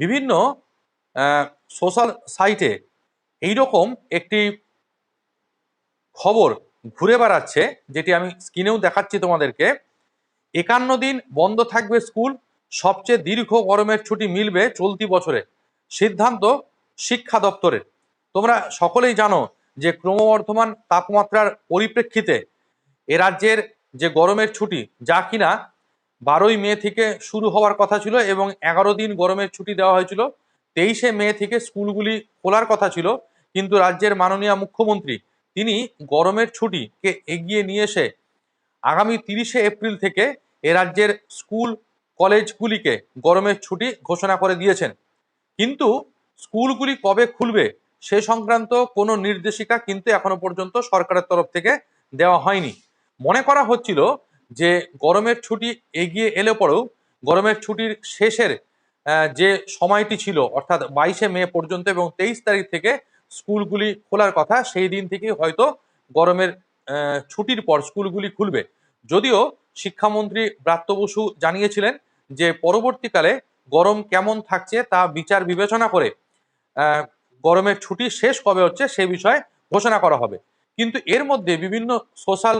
বিভিন্ন সোশ্যাল সাইটে এইরকম একটি খবর ঘুরে বেড়াচ্ছে, যেটি আমি স্ক্রিনেও দেখাচ্ছি তোমাদেরকে। একান্ন দিন বন্ধ থাকবে স্কুল সবচেয়ে দীর্ঘ গরমের ছুটি মিলবে চলতি বছরে, সিদ্ধান্ত শিক্ষা দপ্তরের। তোমরা সকলেই জানো যে ক্রমবর্ধমান তাপমাত্রার পরিপ্রেক্ষিতে এ রাজ্যের যে গরমের ছুটি, যা কিনা বারোই মে থেকে শুরু হওয়ার কথা ছিল এবং এগারো দিন গরমের ছুটি দেওয়া হয়েছিল। তেইশে মে থেকে স্কুলগুলি খোলার কথা ছিল, কিন্তু রাজ্যের মাননীয় মুখ্যমন্ত্রী, তিনি গরমের ছুটিকে এগিয়ে নিয়ে এসে আগামী তিরিশে এপ্রিল থেকে এ রাজ্যের স্কুল কলেজগুলিকে গরমের ছুটি ঘোষণা করে দিয়েছেন। কিন্তু স্কুলগুলি কবে খুলবে সে সংক্রান্ত কোনো নির্দেশিকা কিন্তু এখনও পর্যন্ত সরকারের তরফ থেকে দেওয়া হয়নি। মনে করা হচ্ছিল যে গরমের ছুটি এগিয়ে এলে পরেও গরমের ছুটির শেষের যে সময়টি ছিল, অর্থাৎ বাইশে মে পর্যন্ত এবং তেইশ তারিখ থেকে স্কুলগুলি খোলার কথা, সেই দিন থেকেই হয়তো গরমের ছুটির পর স্কুলগুলি খুলবে। যদিও শিক্ষামন্ত্রী ব্রাত্য বসু জানিয়েছিলেন যে পরবর্তীকালে গরম কেমন থাকছে তা বিচার বিবেচনা করে গরমের ছুটি শেষ কবে হচ্ছে সে বিষয়ে ঘোষণা করা হবে। কিন্তু এর মধ্যে বিভিন্ন সোশ্যাল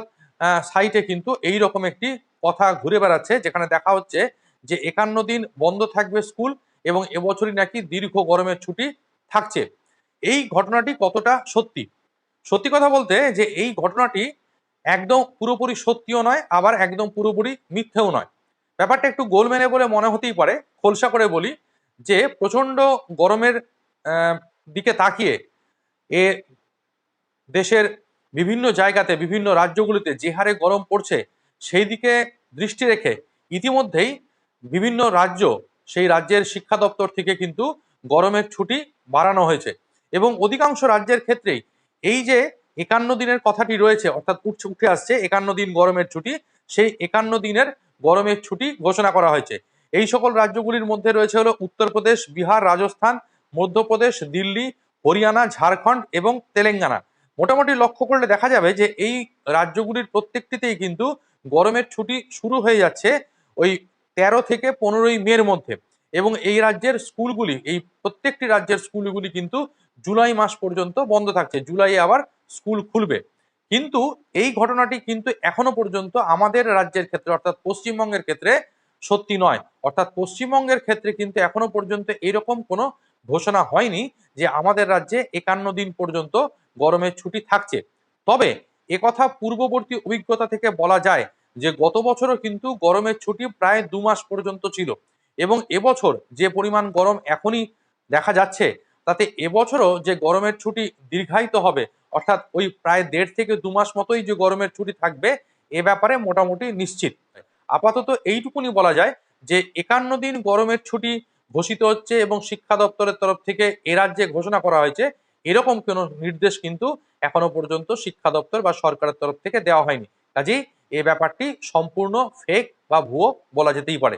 সাইটে কিন্তু এই রকম একটি কথা ঘুরে বেড়াচ্ছে, যেখানে দেখা হচ্ছে যে একান্ন দিন বন্ধ থাকবে স্কুল এবং এবছরই নাকি দীর্ঘ গরমের ছুটি থাকছে। এই ঘটনাটি কতটা সত্যি? সত্যি কথা বলতে যে এই ঘটনাটি একদম পুরোপুরি সত্যিও নয়, আবার একদম পুরোপুরি মিথ্যেও নয়। ব্যাপারটা একটু গোলমেলে বলে মনে হতেই পারে, খোলসা করে বলি যে প্রচণ্ড গরমের দিকে তাকিয়ে এ দেশের বিভিন্ন জায়গাতে, বিভিন্ন রাজ্যগুলিতে যে হারে গরম পড়ছে, সেই দিকে দৃষ্টি রেখে ইতিমধ্যেই বিভিন্ন রাজ্য, সেই রাজ্যের শিক্ষা দপ্তর থেকে কিন্তু গরমের ছুটি বাড়ানো হয়েছে। এবং অধিকাংশ রাজ্যের ক্ষেত্রেই এই যে একান্ন দিনের কথাটি রয়েছে, অর্থাৎ উঠছে উঠে আসছে একান্ন দিন গরমের ছুটি, সেই একান্ন দিনের গরমের ছুটি ঘোষণা করা হয়েছে। এই সকল রাজ্যগুলির মধ্যে রয়েছে হলো উত্তরপ্রদেশ, বিহার, রাজস্থান, মধ্যপ্রদেশ, দিল্লি, হরিয়ানা, ঝাড়খণ্ড এবং তেলেঙ্গানা। মোটামুটি লক্ষ্য করলে দেখা যাবে যে এই রাজ্যগুলির প্রত্যেকটিতেই কিন্তু গরমের ছুটি শুরু হয়ে যাচ্ছে ওই তেরো থেকে পনেরোই মের মধ্যে। এবং এই রাজ্যের স্কুলগুলি, এই প্রত্যেকটি রাজ্যের স্কুলগুলি কিন্তু জুলাই মাস পর্যন্ত বন্ধ থাকছে। জুলাইয়ে আবার স্কুল খুলবে। কিন্তু এই ঘটনাটি কিন্তু এখনও পর্যন্ত আমাদের রাজ্যের ক্ষেত্রে, অর্থাৎ পশ্চিমবঙ্গের ক্ষেত্রে সত্যি নয়। অর্থাৎ পশ্চিমবঙ্গের ক্ষেত্রে কিন্তু এখনও পর্যন্ত এরকম কোনো ঘোষণা হয়নি যে আমাদের রাজ্যে একান্ন দিন পর্যন্ত গরমের ছুটি থাকছে। তবে একথা পূর্ববর্তী অভিজ্ঞতা থেকে বলা যায় যে গত বছরও কিন্তু গরমের ছুটি প্রায় দু মাস পর্যন্ত ছিল এবং এবছর যে পরিমাণ গরম এখনই দেখা যাচ্ছে, তাতে এবছরও যে গরমের ছুটি দীর্ঘায়িত হবে, অর্থাৎ ওই প্রায় দেড় থেকে দু মাস মতোই যে গরমের ছুটি থাকবে, এ ব্যাপারে মোটামুটি নিশ্চিত। আপাতত এইটুকুনি বলা যায় যে একান্ন দিন গরমের ছুটি ঘোষিত হচ্ছে এবং শিক্ষা দপ্তরের তরফ থেকে এ রাজ্যে ঘোষণা করা হয়েছে। এরকম কোনো নির্দেশ কিন্তু এখনও পর্যন্ত শিক্ষা দপ্তর বা সরকারের তরফ থেকে দেওয়া হয়নি। কাজেই এ ব্যাপারটি সম্পূর্ণ ফেক বা ভুয়ো বলা যেতেই পারে।